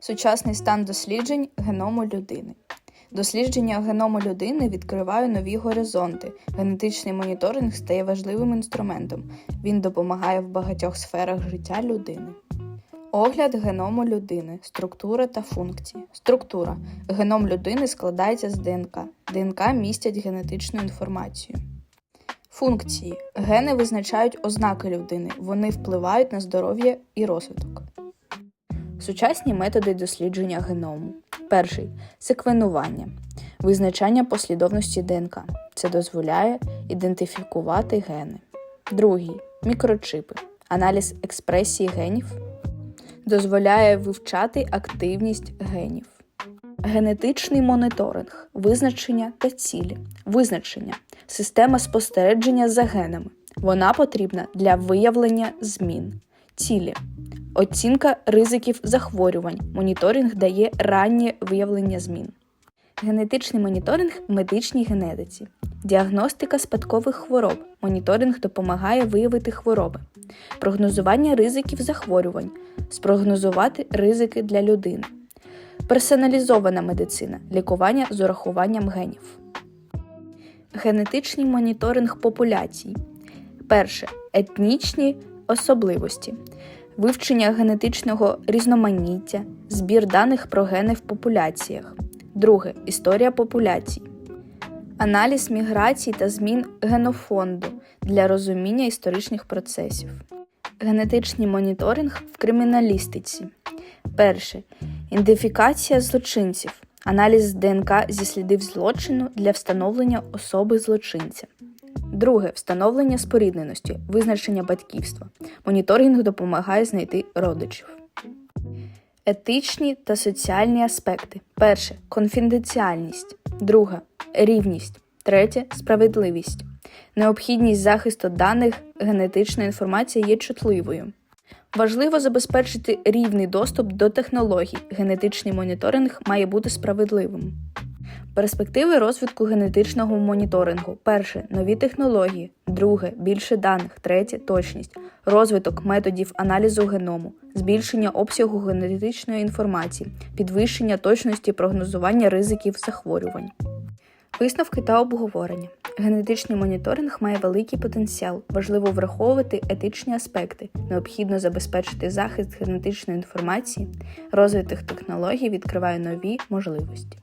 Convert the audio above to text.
Сучасний стан досліджень геному людини. Дослідження геному людини відкриває нові горизонти. Генетичний моніторинг стає важливим інструментом. Він допомагає в багатьох сферах життя людини. Огляд геному людини, структура та функції. Структура. Геном людини складається з ДНК. ДНК містять генетичну інформацію. Функції. Гени визначають ознаки людини. Вони впливають на здоров'я і розвиток. Сучасні методи дослідження геному. Перший секвенування. Визначання послідовності ДНК. Це дозволяє ідентифікувати гени. Другий мікрочипи. Аналіз експресії генів дозволяє вивчати активність генів. Генетичний моніторинг, визначення та цілі. Визначення система спостереження за генами. Вона потрібна для виявлення змін. Цілі. Оцінка ризиків захворювань. Моніторинг дає раннє виявлення змін. Генетичний моніторинг медичній генетиці. Діагностика спадкових хвороб. Моніторинг допомагає виявити хвороби. Прогнозування ризиків захворювань. Спрогнозувати ризики для людини. Персоналізована медицина. Лікування з урахуванням генів. Генетичний моніторинг популяцій. Перше етнічні особливості, вивчення генетичного різноманіття, збір даних про гени в популяціях. Друге історія популяцій, аналіз міграцій та змін генофонду для розуміння історичних процесів. Генетичний моніторинг в криміналістиці. Перше ідентифікація злочинців, аналіз ДНК зі слідів злочину для встановлення особи злочинця. Друге встановлення спорідненості, визначення батьківства. Моніторинг допомагає знайти родичів. Етичні та соціальні аспекти. Перше конфіденціальність. Друге рівність. Третє справедливість. Необхідність захисту даних генетична інформація є чутливою. Важливо забезпечити рівний доступ до технологій. Генетичний моніторинг має бути справедливим. Перспективи розвитку генетичного моніторингу: перше нові технології, друге більше даних, третє точність, розвиток методів аналізу геному, збільшення обсягу генетичної інформації, підвищення точності прогнозування ризиків захворювань. Висновки та обговорення. Генетичний моніторинг має великий потенціал. Важливо враховувати етичні аспекти. Необхідно забезпечити захист генетичної інформації. Розвиток технологій відкриває нові можливості.